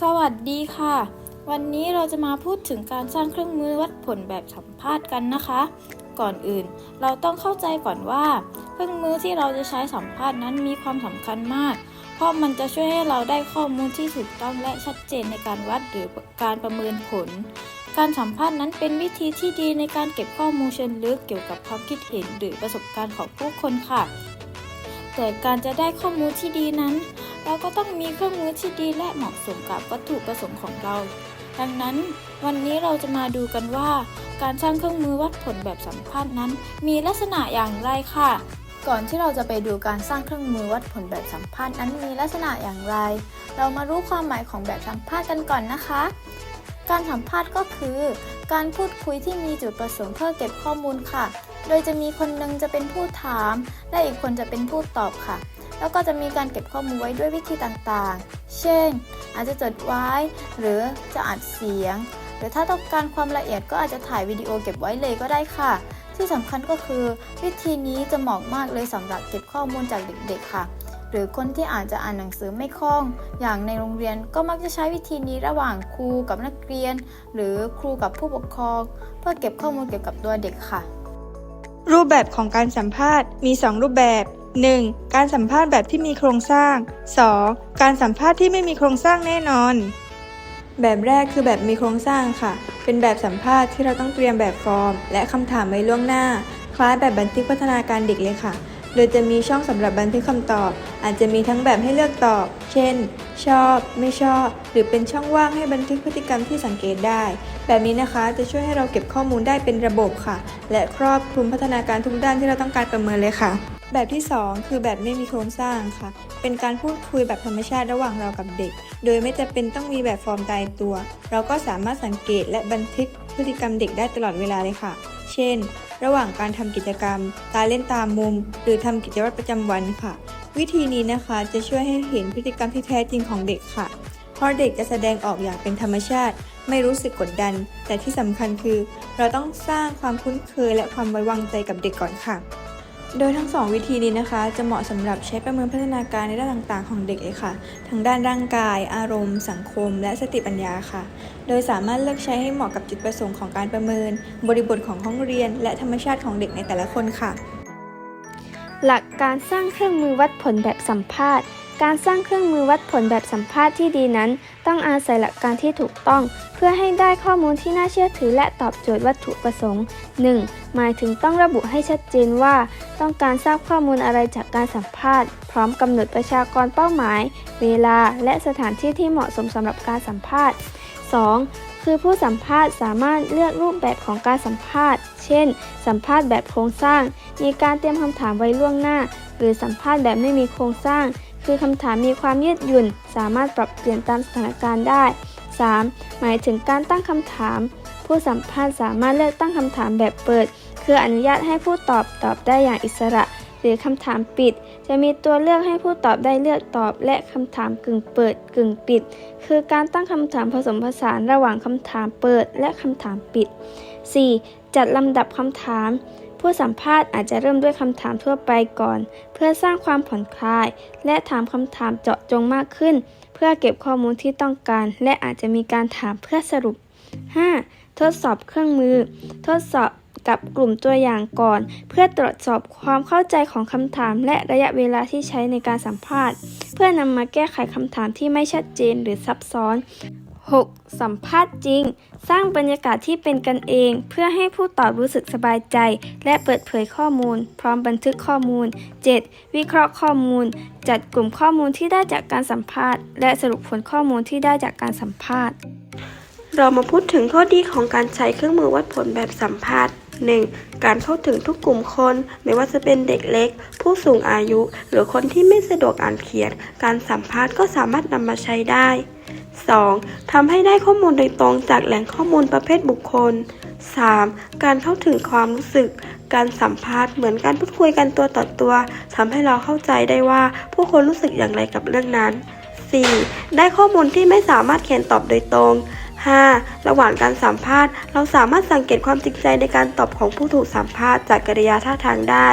สวัสดีค่ะ วันนี้เราจะมาพูดถึงการสร้างเครื่องมือวัดผลแบบสัมภาษณ์กันนะคะ ก่อนอื่นเราต้องเข้าใจก่อนว่า เครื่องมือที่เราจะใช้สัมภาษณ์นั้นมีความสำคัญมาก เพราะมันจะช่วยให้เราได้ข้อมูลที่ถูกต้องและชัดเจนในการวัดหรือการประเมินผล การสัมภาษณ์นั้นเป็นวิธีที่ดีในการเก็บข้อมูลเชิงลึกเกี่ยวกับความคิดเห็นหรือประสบการณ์ของผู้คนค่ะ แต่การจะได้ข้อมูลที่ดีนั้น ต้องมีเครื่องมือที่ดีและเหมาะสมกับวัตถุประสงค์ของเรา ดังนั้น วันนี้เราจะมาดูกันว่า การสร้างเครื่องมือวัดผลแบบสัมภาษณ์นั้น มีลักษณะอย่างไรค่ะ ก่อนที่เราจะไปดูการสร้างเครื่องมือวัดผลแบบสัมภาษณ์นั้นมีลักษณะอย่างไร เรามารู้ความหมายของแบบสัมภาษณ์กันก่อนนะคะ การสัมภาษณ์ก็คือ การพูดคุยที่มีจุดประสงค์เพื่อเก็บข้อมูลค่ะ โดยจะมีคนหนึงจะเป็นผู้ถาม และอีกคนจะเป็นผู้ตอบค่ะ แล้วก็จะมีการเก็บข้อมูลไว้ด้วยวิธีต่างๆ เช่น อาจจะจดไว้ หรือจะอัดเสียง หรือถ้าต้องการความละเอียดก็อาจจะถ่ายวิดีโอเก็บไว้เลยก็ได้ค่ะ ที่สำคัญก็คือ วิธีนี้จะเหมาะมากเลยสำหรับเก็บข้อมูลจากเด็กๆค่ะ หรือคนที่อาจจะอ่านหนังสือไม่คล่อง อย่างในโรงเรียนก็มักจะใช้วิธีนี้ระหว่างครูกับนักเรียน หรือครูกับผู้ปกครอง เพื่อเก็บข้อมูลเกี่ยวกับตัวเด็กค่ะรูปแบบของการสัมภาษณ์มี 2 รูปแบบ 1. การสัมภาษณ์แบบที่มีโครงสร้าง 2. การสัมภาษณ์ที่ไม่มีโครงสร้างแน่นอน แบบแรกคือแบบมีโครงสร้างค่ะ เป็นแบบสัมภาษณ์ที่เราต้องเตรียมแบบฟอร์ม และคำถามไว้ล่วงหน้า คล้ายแบบบันทึกพัฒนาการเด็กเลยค่ะ โดยจะมีช่องสำหรับบันทึกคำตอบ อาจจะมีทั้งแบบให้เลือกตอบ เช่น ชอบ ไม่ชอบ หรือเป็นช่องว่างให้บันทึกพฤติกรรมที่สังเกตได้ แบบนี้นะคะจะช่วยให้เราเก็บข้อมูลได้เป็นระบบค่ะ และครอบคลุมพัฒนาการทุกด้านที่เราต้องการประเมินเลยค่ะ แบบที่ 2 คือแบบไม่มีโครงสร้างค่ะ เป็นการพูดคุยแบบธรรมชาติระหว่างเรากับเด็ก โดยไม่จำเป็นต้องมีแบบฟอร์มตายตัว เราก็สามารถสังเกตและบันทึกพฤติกรรมเด็กได้ตลอดเวลาเลยค่ะ เช่น ระหว่างการทำกิจกรรม การเล่นตามมุม หรือทำกิจวัตรประจำวันค่ะ วิธีนี้นะคะจะช่วยให้เห็นพฤติกรรมที่แท้จริงของเด็กค่ะ เพราะเด็กจะแสดงออกอย่างเป็นธรรมชาติ ไม่รู้สึกกดดัน แต่ที่สำคัญคือ เราต้องสร้างความคุ้นเคยและความไว้วางใจกับเด็กก่อนค่ะ โดยทั้งสองวิธีนี้นะคะ จะเหมาะสำหรับใช้ประเมินพัฒนาการในด้านต่างๆ ของเด็กเลยค่ะ ทั้งด้านร่างกาย อารมณ์ สังคม และสติปัญญาค่ะ โดยสามารถเลือกใช้ให้เหมาะกับจุดประสงค์ของการประเมิน บริบทของห้องเรียน และธรรมชาติของเด็กในแต่ละคนค่ะ หลักการสร้างเครื่องมือวัดผลแบบสัมภาษณ์ การสร้างเครื่องมือวัดผลแบบสัมภาษณ์ที่ดีนั้น ต้องอาศัยหลักการที่ถูกต้อง เพื่อให้ได้ข้อมูลที่น่าเชื่อถือและตอบโจทย์วัตถุประสงค์ 1. หมายถึงต้องระบุให้ชัดเจนว่า ต้องการทราบข้อมูลอะไรจากการสัมภาษณ์ พร้อมกำหนดประชากรเป้าหมาย เวลา และสถานที่ที่เหมาะสมสำหรับการสัมภาษณ์ 2. คือผู้สัมภาษณ์สามารถเลือกรูปแบบของการสัมภาษณ์ เช่น สัมภาษณ์แบบโครงสร้าง มีการเตรียมคำถามไว้ล่วงหน้า หรือสัมภาษณ์แบบไม่มีโครงสร้าง คือคำถามมีความยืดหยุ่น สามารถปรับเปลี่ยนตามสถานการณ์ได้ 3. หมายถึงการตั้งคำถาม ผู้สัมภาษณ์สามารถเลือกตั้งคำถามแบบเปิด คืออนุญาตให้ผู้ตอบตอบได้อย่างอิสระ หรือคำถามปิด จะมีตัวเลือกให้ผู้ตอบได้เลือกตอบ และคำถามกึ่งเปิดกึ่งปิด คือการตั้งคำถามผสมผสานระหว่างคำถามเปิดและคำถามปิด 4. จัดลำดับคำถาม ผู้สัมภาษณ์อาจจะเริ่มด้วยคำถามทั่วไปก่อน เพื่อสร้างความผ่อนคลาย และถามคำถามเจาะจงมากขึ้น เพื่อเก็บข้อมูลที่ต้องการ และอาจจะมีการถามเพื่อสรุป 5. ทดสอบเครื่องมือ ทดสอบ กับกลุ่มตัวอย่างก่อน เพื่อตรวจสอบความเข้าใจของคำถาม และระยะเวลาที่ใช้ในการสัมภาษณ์ เพื่อนำมาแก้ไขคำถามที่ไม่ชัดเจนหรือซับซ้อน 6. สัมภาษณ์จริง สร้างบรรยากาศที่เป็นกันเอง เพื่อให้ผู้ตอบรู้สึกสบายใจ และเปิดเผยข้อมูล พร้อมบันทึกข้อมูล 7. วิเคราะห์ข้อมูล จัดกลุ่มข้อมูลที่ได้จากการสัมภาษณ์ และสรุปผลข้อมูลที่ได้จากการสัมภาษณ์ เรามาพูดถึงข้อดีของการใช้เครื่องมือวัดผลแบบสัมภาษณ์ 1. การเข้าถึงทุกกลุ่มคน ไม่ว่าจะเป็นเด็กเล็ก ผู้สูงอายุ หรือคนที่ไม่สะดวกอ่านเขียน การสัมภาษณ์ก็สามารถนำมาใช้ได้ 2. ทำให้ได้ข้อมูลโดยตรงจากแหล่งข้อมูลประเภทบุคคล 3. การเข้าถึงความรู้สึก การสัมภาษณ์เหมือนการพูดคุยกันตัวต่อตัวทำให้เราเข้าใจได้ว่าผู้คนรู้สึกอย่างไรกับเรื่องนั้น 4. ได้ข้อมูลที่ไม่สามารถเขียนตอบโดยตรง 5. ระหว่างการสัมภาษณ์ เราสามารถสังเกตความจริงใจในการตอบของผู้ถูกสัมภาษณ์จากกริยาท่าทางได้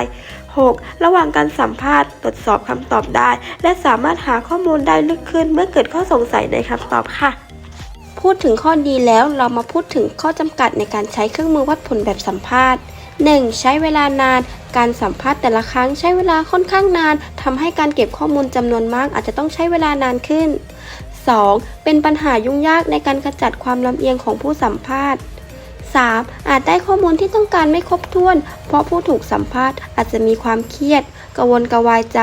6. ระหว่างการสัมภาษณ์ตรวจสอบคำตอบได้ และสามารถหาข้อมูลได้ลึกขึ้นเมื่อเกิดข้อสงสัยในคำตอบค่ะ พูดถึงข้อดีแล้วเรามาพูดถึงข้อจำกัดในการใช้เครื่องมือวัดผลแบบสัมภาษณ์ 1. ใช้เวลานาน การสัมภาษณ์แต่ละครั้งใช้เวลาค่อนข้างนานทำให้การเก็บข้อมูลจำนวนมากอาจจะต้องใช้เวลานานขึ้น 2. เป็นปัญหายุ่งยากในการกระจัดความลำเอียงของผู้สัมภาษณ์ 3. อาจได้ข้อมูลที่ต้องการไม่ครบถ้วน เพราะผู้ถูกสัมภาษณ์อาจจะมีความเครียดกระวนกระวายใจ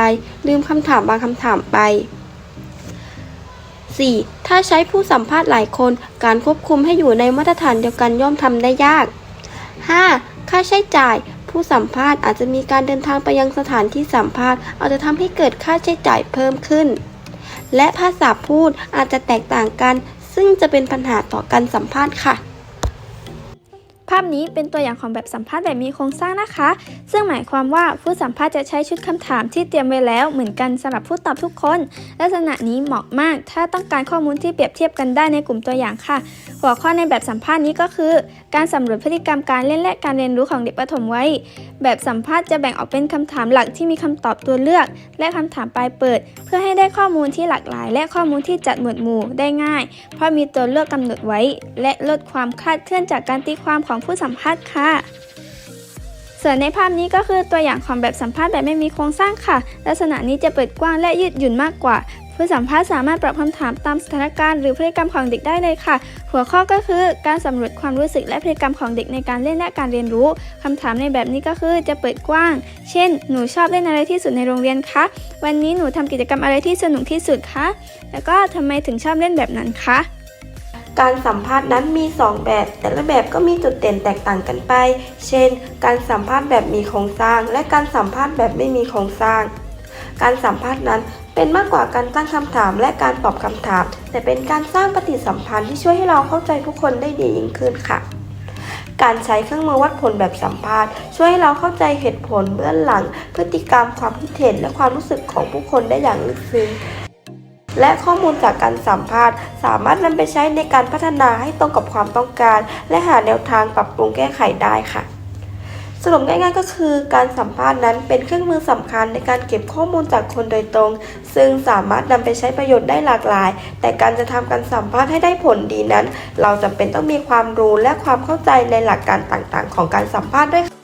ลืมคำถามบางคำถามไป 4. ถ้าใช้ผู้สัมภาษณ์หลายคน การควบคุมให้อยู่ในมาตรฐานเดียวกันย่อมทำได้ยาก 5. ค่าใช้จ่าย ผู้สัมภาษณ์อาจจะมีการเดินทางไปยังสถานที่สัมภาษณ์ อาจจะทำให้เกิดค่าใช้จ่ายเพิ่มขึ้น และภาษาพูดอาจจะแตกต่างกัน ซึ่งจะเป็นปัญหาต่อการสัมภาษณ์ค่ะ ภาพนี้เป็นตัวอย่างของแบบสัมภาษณ์แบบมีโครงสร้างนะคะ ซึ่งหมายความว่าผู้สัมภาษณ์จะใช้ชุดคำถามที่เตรียมไว้แล้วเหมือนกันสำหรับผู้ตอบทุกคน ลักษณะนี้เหมาะมาก ถ้าต้องการข้อมูลที่เปรียบเทียบกันได้ในกลุ่มตัวอย่างค่ะ หัวข้อในแบบสัมภาษณ์นี้ก็คือ การสำรวจพฤติกรรมการเล่นและการเรียนรู้ของเด็กประถมวัยแบบสัมภาษณ์จะแบ่งออกเป็นคำถามหลักที่มีคำตอบตัวเลือก และคำถามปลายเปิด เพื่อให้ได้ข้อมูลที่หลากหลาย และข้อมูลที่จัดหมวดหมู่ได้ง่าย เพราะมีตัวเลือกกำหนดไว้ และลดความคลาดเคลื่อนจากการตีความของผู้สัมภาษณ์ค่ะส่วนในภาพนี้ก็คือตัวอย่างของแบบสัมภาษณ์แบบไม่มีโครงสร้างค่ะ ลักษณะนี้จะเปิดกว้างและยืดหยุ่นมากกว่า ผู้สัมภาษณ์สามารถปรับคำถามตามสถานการณ์หรือพฤติกรรมของเด็กได้เลยค่ะ หัวข้อก็คือการสำรวจความรู้สึกและพฤติกรรมของเด็กในการเล่นและการเรียนรู้คำถามในแบบนี้ก็คือจะเปิดกว้าง เช่น หนูชอบเล่นอะไรที่สุดในโรงเรียนคะวันนี้หนูทำกิจกรรมอะไรที่สนุกที่สุดคะแล้วก็ทำไมถึงชอบเล่นแบบนั้นคะการสัมภาษณ์นั้นมี 2 แบบ แต่ละแบบก็มีจุดเด่นแตกต่างกันไป เช่น การสัมภาษณ์แบบมีโครงสร้าง และการสัมภาษณ์แบบไม่มีโครงสร้าง การสัมภาษณ์นั้น เป็นมากกว่าการตั้งคำถามและการตอบคำถาม แต่เป็นการสร้างปฏิสัมพันธ์ที่ช่วยให้เราเข้าใจผู้คนได้ดียิ่งขึ้นค่ะ การใช้เครื่องมือวัดผลแบบสัมภาษณ์ ช่วยให้เราเข้าใจเหตุผลเบื้องหลัง พฤติกรรมความคิดเห็นและความรู้สึกของผู้คนได้อย่างลึกซึ้งและข้อมูลจากการสัมภาษณ์ สามารถนำไปใช้ในการพัฒนาให้ตรงกับความต้องการ และหาแนวทางปรับปรุงแก้ไขได้ค่ะ รุปง่ายๆก็คือการสัมภาษณ์นั้นเป็นเครื่องมือสำคัญในการเก็บข้อมูลจากคนโดยตรง ซึ่งสามารถนำไปใช้ประโยชน์ได้หลากหลาย แต่การจะทำการสัมภาษณ์ให้ได้ผลดีนั้น เราจำเป็นต้องมีความรู้และความเข้าใจในหลักการต่างๆ ของการสัมภาษณ์ด้วย